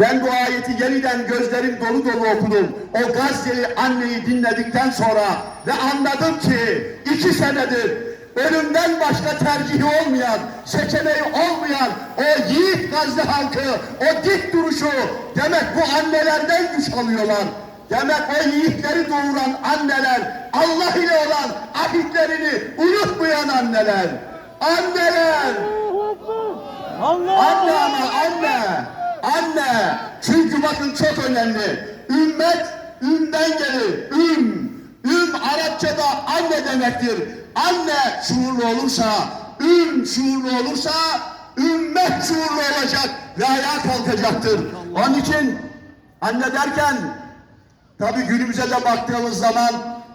Ben bu ayeti yeniden gözlerim dolu dolu okudum. O Gazze'li anneyi dinledikten sonra ve anladım ki iki senedir ölümden başka tercihi olmayan, seçeneği olmayan o yiğit Gazze halkı, o dik duruşu demek bu annelerden güç alıyorlar. Demek o yiğitleri doğuran anneler, Allah ile olan ahitlerini unutmayan anneler. Anneler! Anne ama! Anne! Bakın çok önemli. Ümmet, ümden gelir. Üm. Üm Arapçada anne demektir. Anne şuurlu olursa, üm şuurlu olursa, ümmet şuurlu olacak ve ayağa kalkacaktır. Onun için anne derken Tabii günümüze de baktığımız zaman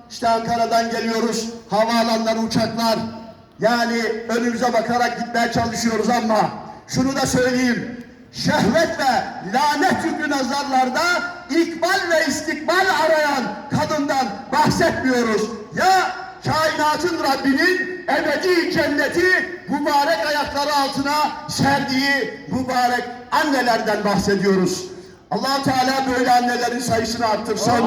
işte Ankara'dan geliyoruz, havaalanları, uçaklar. Yani önümüze bakarak gitmeye çalışıyoruz ama şunu da söyleyeyim. Şehvet ve lanet yüklü nazarlarda ikbal ve istikbal arayan kadından bahsetmiyoruz. Ya kainatın Rabbinin ebedi cenneti mübarek ayakları altına serdiği mübarek annelerden bahsediyoruz. allah Teala böyle annelerin sayısını arttırsın.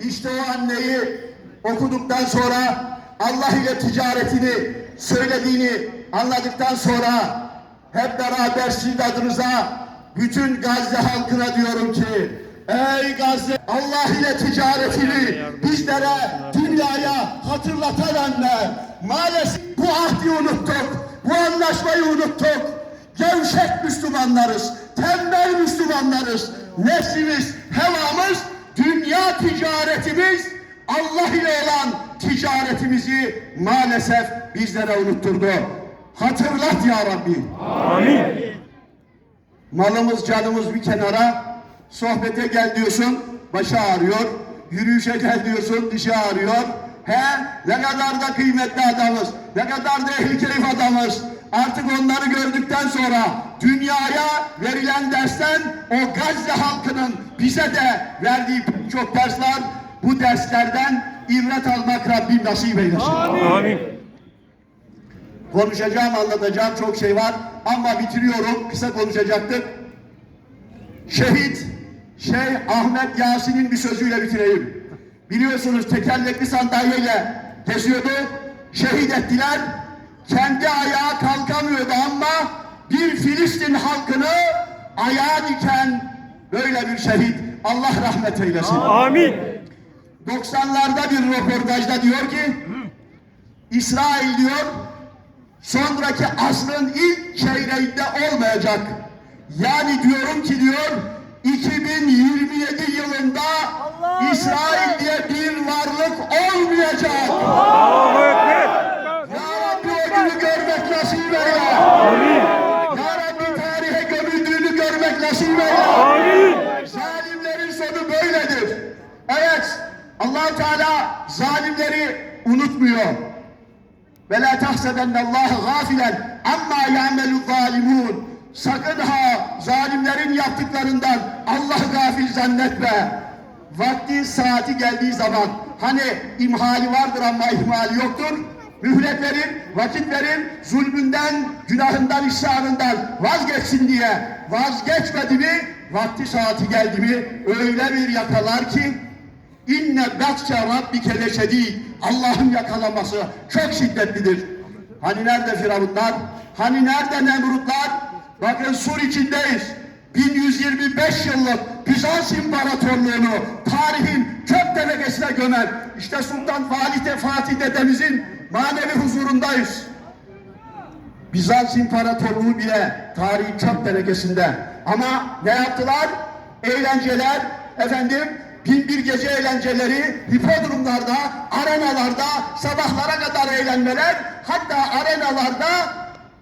İşte o anneyi okuduktan sonra Allah ile ticaretini söylediğini anladıktan sonra hep beraber sizin adınıza bütün Gazze halkına diyorum ki Ey Gazze Allah ile ticaretini bizlere dünyaya hatırlatan maalesef bu ahdi unuttuk bu anlaşmayı unuttuk. Gevşek Müslümanlarız tembel Müslümanlarız. Nefsimiz hevamız dünya ticaretimiz Allah ile olan ticaretimizi maalesef bizlere unutturdu. Hatırlat ya Rabbi. Amin. Malımız canımız bir kenara sohbete gel diyorsun başı ağrıyor. Yürüyüşe gel diyorsun dişi ağrıyor. He ne kadar da kıymetli adamız. Ne kadar da ehli keyif adamız. Artık onları gördükten sonra dünyaya verilen dersten o Gazze halkının bize de verdiği çok ders var. Bu derslerden ibret almak Rabbim nasip eylesin. Amin. Konuşacağım, anlatacağım çok şey var ama bitiriyorum. Kısa konuşacaktık. Şehit Şeyh Ahmet Yasin'in bir sözüyle bitireyim. Biliyorsunuz tekerlekli sandalyeyle geziyordu. Şehit ettiler. Kendi ayağa kalkamıyordu ama bir Filistin halkını ayağa diken böyle bir şehit. Allah rahmet eylesin. Amin. 90'larda bir röportajda diyor ki İsrail diyor sonraki asrın ilk çeyreğinde olmayacak. Yani diyorum ki diyor 2027 yılında İsrail diye bir varlık olmayacak. Allahu Ekber. Ya Rabbi o günü görmek nasip eyle. Amin. Ya Rabbi tarihe gömüldüğünü görmek nasip eyle. Amin. Zalimlerin sonu böyledir. Evet, allah Teala zalimleri unutmuyor. Ve la tahsebennallaha gafilen amma ya'melu zalimun. Sakın ha zalimlerin yaptıklarından Allah gafil zannetme. Vakti saati geldiği zaman hani imhali vardır ama ihmali yoktur. Mühlet verin, vakit zulmünden, günahından, isyanından vazgeçsin diye. Vazgeçmedi mi, vakti saati geldi mi öyle bir yakalar ki İnne batşe rabbike leşedid. Allah'ın yakalaması çok şiddetlidir. Hani nerede Firavunlar? Hani nerede Nemrutlar? Bakın Sur içindeyiz. 1125 yıllık Bizans İmparatorluğunu tarihin çöp tenekesine gömer. İşte Sultan Fatih, Fatih dedemizin manevi huzurundayız. Bizans İmparatorluğu bile tarihin çöp tenekesinde. Ama ne yaptılar? Eğlenceler, efendim, bin bir gece eğlenceleri, hipodromlarda, arenalarda, sabahlara kadar eğlenmeler, hatta arenalarda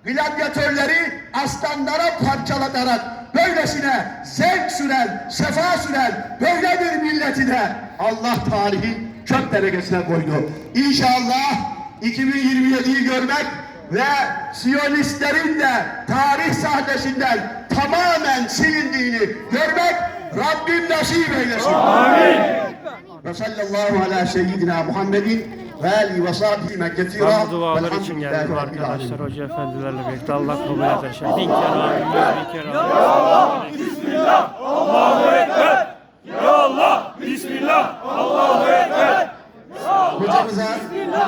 gladyatörleri aslanlara parçalatarak böylesine zevk süren, sefa süren böyle bir milleti de Allah tarihin çöp tenekesine koydu. İnşallah 2027'yi görmek ve Siyonistlerin de tarih sahnesinden tamamen silindiğini görmek Rabbim nasip eylesin. Amin. Ve sallallahu ala seyyidina Muhammedin ve alihi ve kethira. Ben bu dualar için geldim arkadaşlar. Hoca efendilerle birlikte Allah kabul eder. Bin kere amin. Bin kere amin.